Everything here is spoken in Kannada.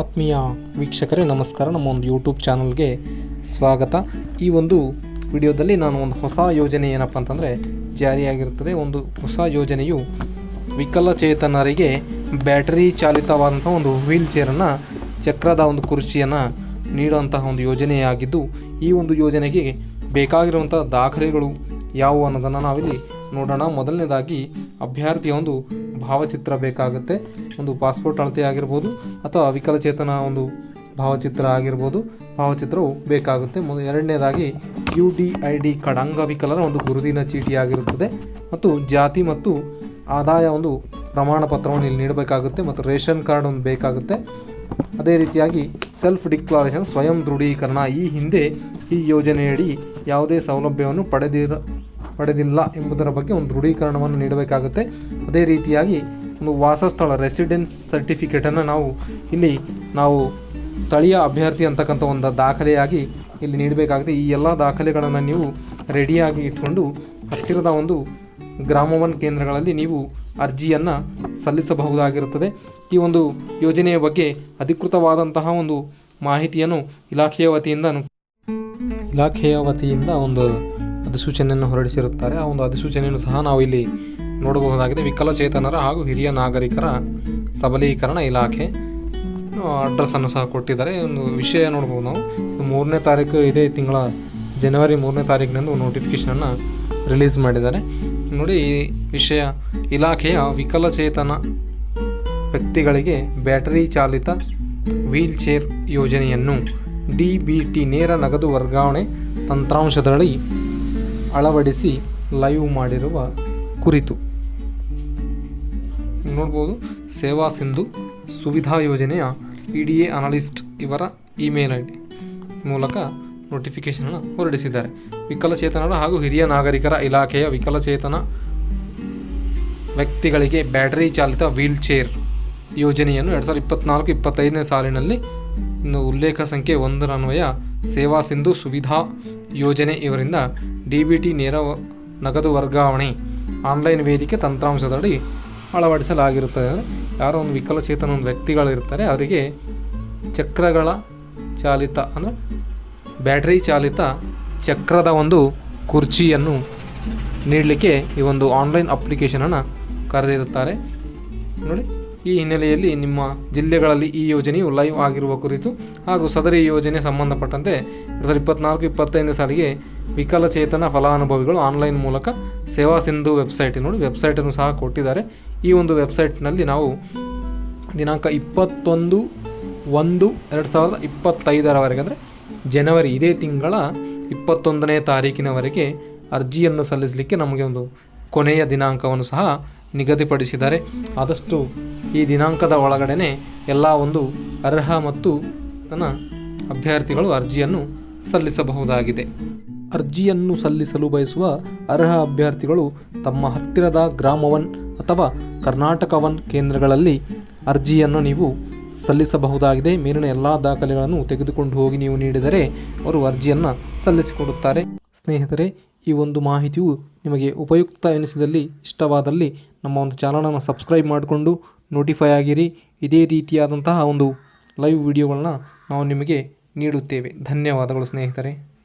ಆತ್ಮೀಯ ವೀಕ್ಷಕರೇ, ನಮಸ್ಕಾರ. ನಮ್ಮ ಒಂದು ಯೂಟ್ಯೂಬ್ ಚಾನಲ್ಗೆ ಸ್ವಾಗತ. ಈ ಒಂದು ವಿಡಿಯೋದಲ್ಲಿ ನಾನು ಒಂದು ಹೊಸ ಯೋಜನೆ ಏನಪ್ಪ ಅಂತಂದರೆ, ಜಾರಿಯಾಗಿರುತ್ತದೆ. ಒಂದು ಹೊಸ ಯೋಜನೆಯು ವಿಕಲಚೇತನರಿಗೆ ಬ್ಯಾಟರಿ ಚಾಲಿತವಾದಂಥ ಒಂದು ವೀಲ್ ಚೇರನ್ನು, ಚಕ್ರದ ಒಂದು ಕುರ್ಚಿಯನ್ನು ನೀಡುವಂತಹ ಒಂದು ಯೋಜನೆಯಾಗಿದ್ದು, ಈ ಒಂದು ಯೋಜನೆಗೆ ಬೇಕಾಗಿರುವಂಥ ದಾಖಲೆಗಳು ಯಾವುವು ಅನ್ನೋದನ್ನು ನಾವಿಲ್ಲಿ ನೋಡೋಣ. ಮೊದಲನೇದಾಗಿ, ಅಭ್ಯರ್ಥಿಯ ಒಂದು ಭಾವಚಿತ್ರ ಬೇಕಾಗುತ್ತೆ. ಒಂದು ಪಾಸ್ಪೋರ್ಟ್ ಅಳತೆ ಆಗಿರ್ಬೋದು ಅಥವಾ ವಿಕಲಚೇತನ ಒಂದು ಭಾವಚಿತ್ರ ಆಗಿರ್ಬೋದು. ಭಾವಚಿತ್ರವು ಬೇಕಾಗುತ್ತೆ. ಮೊದಲು ಎರಡನೇದಾಗಿ U D I D card ಅಂಗವಿಕಲರ ಒಂದು ಗುರುದಿನ ಚೀಟಿ ಆಗಿರುತ್ತದೆ. ಮತ್ತು ಜಾತಿ ಮತ್ತು ಆದಾಯ ಒಂದು ಪ್ರಮಾಣ ಪತ್ರವನ್ನು ಇಲ್ಲಿ ನೀಡಬೇಕಾಗುತ್ತೆ ಮತ್ತು ರೇಷನ್ ಕಾರ್ಡ್ ಒಂದು ಬೇಕಾಗುತ್ತೆ. ಅದೇ ರೀತಿಯಾಗಿ ಸೆಲ್ಫ್ ಡಿಕ್ಲರೇಷನ್ ಸ್ವಯಂ ದೃಢೀಕರಣ ಈ ಹಿಂದೆ ಈ ಯೋಜನೆಯಡಿ ಯಾವುದೇ ಸೌಲಭ್ಯವನ್ನು ಪಡೆದಿರ ಪಡೆದಿಲ್ಲ ಎಂಬುದರ ಬಗ್ಗೆ ಒಂದು ದೃಢೀಕರಣವನ್ನು ನೀಡಬೇಕಾಗುತ್ತೆ. ಅದೇ ರೀತಿಯಾಗಿ ಒಂದು ವಾಸಸ್ಥಳ ರೆಸಿಡೆನ್ಸ್ ಸರ್ಟಿಫಿಕೇಟನ್ನು ನಾವು ಇಲ್ಲಿ ನಾವು ಸ್ಥಳೀಯ ಅಭ್ಯರ್ಥಿ ಅಂತಕ್ಕಂಥ ಒಂದು ದಾಖಲೆಯಾಗಿ ಇಲ್ಲಿ ನೀಡಬೇಕಾಗುತ್ತೆ. ಈ ಎಲ್ಲ ದಾಖಲೆಗಳನ್ನು ನೀವು ರೆಡಿಯಾಗಿ ಇಟ್ಕೊಂಡು ಹತ್ತಿರದ ಒಂದು ಗ್ರಾಮವನ್ ಕೇಂದ್ರಗಳಲ್ಲಿ ನೀವು ಅರ್ಜಿಯನ್ನು ಸಲ್ಲಿಸಬಹುದಾಗಿರುತ್ತದೆ. ಈ ಒಂದು ಯೋಜನೆಯ ಬಗ್ಗೆ ಅಧಿಕೃತವಾದಂತಹ ಒಂದು ಮಾಹಿತಿಯನ್ನು ಇಲಾಖೆಯ ವತಿಯಿಂದ ಇಲಾಖೆಯ ವತಿಯಿಂದ ಒಂದು ಅಧಿಸೂಚನೆಯನ್ನು ಹೊರಡಿಸಿರುತ್ತಾರೆ. ಆ ಒಂದು ಅಧಿಸೂಚನೆಯನ್ನು ಸಹ ನಾವು ಇಲ್ಲಿ ನೋಡಬಹುದಾಗಿದೆ. ವಿಕಲಚೇತನರ ಹಾಗೂ ಹಿರಿಯ ನಾಗರಿಕರ ಸಬಲೀಕರಣ ಇಲಾಖೆ ಅಡ್ರೆಸ್ಸನ್ನು ಸಹ ಕೊಟ್ಟಿದ್ದಾರೆ. ಒಂದು ವಿಷಯ ನೋಡ್ಬೋದು ನಾವು. ಮೂರನೇ ತಾರೀಕು ಇದೇ ತಿಂಗಳ ಜನವರಿ ಮೂರನೇ ತಾರೀಕಿನಂದು ನೋಟಿಫಿಕೇಷನನ್ನು ರಿಲೀಸ್ ಮಾಡಿದ್ದಾರೆ. ನೋಡಿ, ಈ ವಿಷಯ ಇಲಾಖೆಯ ವಿಕಲಚೇತನ ವ್ಯಕ್ತಿಗಳಿಗೆ ಬ್ಯಾಟರಿ ಚಾಲಿತ ವೀಲ್ ಚೇರ್ ಯೋಜನೆಯನ್ನು ಡಿ ಬಿ ಟಿ ನೇರ ನಗದು ವರ್ಗಾವಣೆ ತಂತ್ರಾಂಶದಡಿ ಅಳವಡಿಸಿ ಲೈವ್ ಮಾಡಿರುವ ಕುರಿತು. ನೋಡ್ಬೋದು, ಸೇವಾ ಸಿಂಧು ಸುವಿಧಾ ಯೋಜನೆಯ ಇ ಡಿ ಎ ಅನಲಿಸ್ಟ್ ಇವರ ಇಮೇಲ್ ಐ ಡಿ ಮೂಲಕ ನೋಟಿಫಿಕೇಷನನ್ನು ಹೊರಡಿಸಿದ್ದಾರೆ. ವಿಕಲಚೇತನರ ಹಾಗೂ ಹಿರಿಯ ನಾಗರಿಕರ ಇಲಾಖೆಯ ವಿಕಲಚೇತನ ವ್ಯಕ್ತಿಗಳಿಗೆ ಬ್ಯಾಟರಿ ಚಾಲಿತ ವೀಲ್ ಚೇರ್ ಯೋಜನೆಯನ್ನು ಎರಡು ಸಾವಿರದ ಇಪ್ಪತ್ನಾಲ್ಕು, ಇಪ್ಪತ್ತೈದನೇ ಸಾಲಿನಲ್ಲಿ ಇನ್ನು ಉಲ್ಲೇಖ ಸಂಖ್ಯೆ ಒಂದರನ್ವಯ ಸೇವಾ ಸಿಂಧು ಸುವಿಧಾ ಯೋಜನೆ ಇವರಿಂದ ಡಿ ಬಿ ಟಿ ನೇರ ನಗದು ವರ್ಗಾವಣೆ ಆನ್ಲೈನ್ ವೇದಿಕೆ ತಂತ್ರಾಂಶದಡಿ ಅಳವಡಿಸಲಾಗಿರುತ್ತದೆ. ಯಾರೋ ಒಂದು ವಿಕಲಚೇತನ ಒಂದು ವ್ಯಕ್ತಿಗಳಿರ್ತಾರೆ, ಅವರಿಗೆ ಚಕ್ರಗಳ ಚಾಲಿತ ಅಂದರೆ ಬ್ಯಾಟ್ರಿ ಚಾಲಿತ ಚಕ್ರದ ಒಂದು ಕುರ್ಚಿಯನ್ನು ನೀಡಲಿಕ್ಕೆ ಈ ಒಂದು ಆನ್ಲೈನ್ ಅಪ್ಲಿಕೇಶನನ್ನು ಕರೆದಿರುತ್ತಾರೆ. ನೋಡಿ ಈ ಹಿನ್ನೆಲೆಯಲ್ಲಿ ನಿಮ್ಮ ಜಿಲ್ಲೆಗಳಲ್ಲಿ ಈ ಯೋಜನೆಯು ಲೈವ್ ಆಗಿರುವ ಕುರಿತು ಹಾಗೂ ಸದರಿ ಯೋಜನೆ ಸಂಬಂಧಪಟ್ಟಂತೆ ಎರಡು ಸಾವಿರದ ಇಪ್ಪತ್ನಾಲ್ಕು, ಇಪ್ಪತ್ತೈದನೇ ಸಾಲಿಗೆ ವಿಕಲಚೇತನ ಫಲಾನುಭವಿಗಳು ಆನ್ಲೈನ್ ಮೂಲಕ ಸೇವಾ ಸಿಂಧು ವೆಬ್ಸೈಟ್ ನೋಡಿ ವೆಬ್ಸೈಟನ್ನು ಸಹ ಕೊಟ್ಟಿದ್ದಾರೆ. ಈ ಒಂದು ವೆಬ್ಸೈಟ್ನಲ್ಲಿ ನಾವು ದಿನಾಂಕ ಇಪ್ಪತ್ತೊಂದು, ಒಂದು, ಎರಡು ಸಾವಿರದ ಇಪ್ಪತ್ತೈದರವರೆಗೆ ಅಂದರೆ ಜನವರಿ ಇದೇ ತಿಂಗಳ ಇಪ್ಪತ್ತೊಂದನೇ ತಾರೀಕಿನವರೆಗೆ ಅರ್ಜಿಯನ್ನು ಸಲ್ಲಿಸಲಿಕ್ಕೆ ನಮಗೆ ಒಂದು ಕೊನೆಯ ದಿನಾಂಕವನ್ನು ಸಹ ನಿಗದಿಪಡಿಸಿದ್ದಾರೆ. ಆದಷ್ಟು ಈ ದಿನಾಂಕದ ಒಳಗಡೆನೆ ಎಲ್ಲ ಒಂದು ಅರ್ಹ ಮತ್ತು ತನ್ನ ಅಭ್ಯರ್ಥಿಗಳು ಅರ್ಜಿಯನ್ನು ಸಲ್ಲಿಸಬಹುದಾಗಿದೆ. ಅರ್ಜಿಯನ್ನು ಸಲ್ಲಿಸಲು ಬಯಸುವ ಅರ್ಹ ಅಭ್ಯರ್ಥಿಗಳು ತಮ್ಮ ಹತ್ತಿರದ ಗ್ರಾಮವನ್ ಅಥವಾ ಕರ್ನಾಟಕವನ್ ಕೇಂದ್ರಗಳಲ್ಲಿ ಅರ್ಜಿಯನ್ನು ನೀವು ಸಲ್ಲಿಸಬಹುದಾಗಿದೆ. ಮೇಲಿನ ಎಲ್ಲ ದಾಖಲೆಗಳನ್ನು ತೆಗೆದುಕೊಂಡು ಹೋಗಿ ನೀವು ನೀಡಿದರೆ ಅವರು ಅರ್ಜಿಯನ್ನು ಸಲ್ಲಿಸಿಕೊಡುತ್ತಾರೆ. ಸ್ನೇಹಿತರೆ, ಈ ಒಂದು ಮಾಹಿತಿಯು ನಿಮಗೆ ಉಪಯುಕ್ತ ಎನಿಸಿದಲ್ಲಿ ಇಷ್ಟವಾದಲ್ಲಿ ನಮ್ಮ ಒಂದು ಚಾನಲನ್ನು ಸಬ್ಸ್ಕ್ರೈಬ್ ಮಾಡಿಕೊಂಡು ನೋಟಿಫೈ ಆಗಿರಿ. ಇದೇ ರೀತಿಯಾದಂತಹ ಒಂದು ಲೈವ್ ವಿಡಿಯೋಗಳನ್ನ ನಾವು ನಿಮಗೆ ನೀಡುತ್ತೇವೆ. ಧನ್ಯವಾದಗಳು ಸ್ನೇಹಿತರೆ.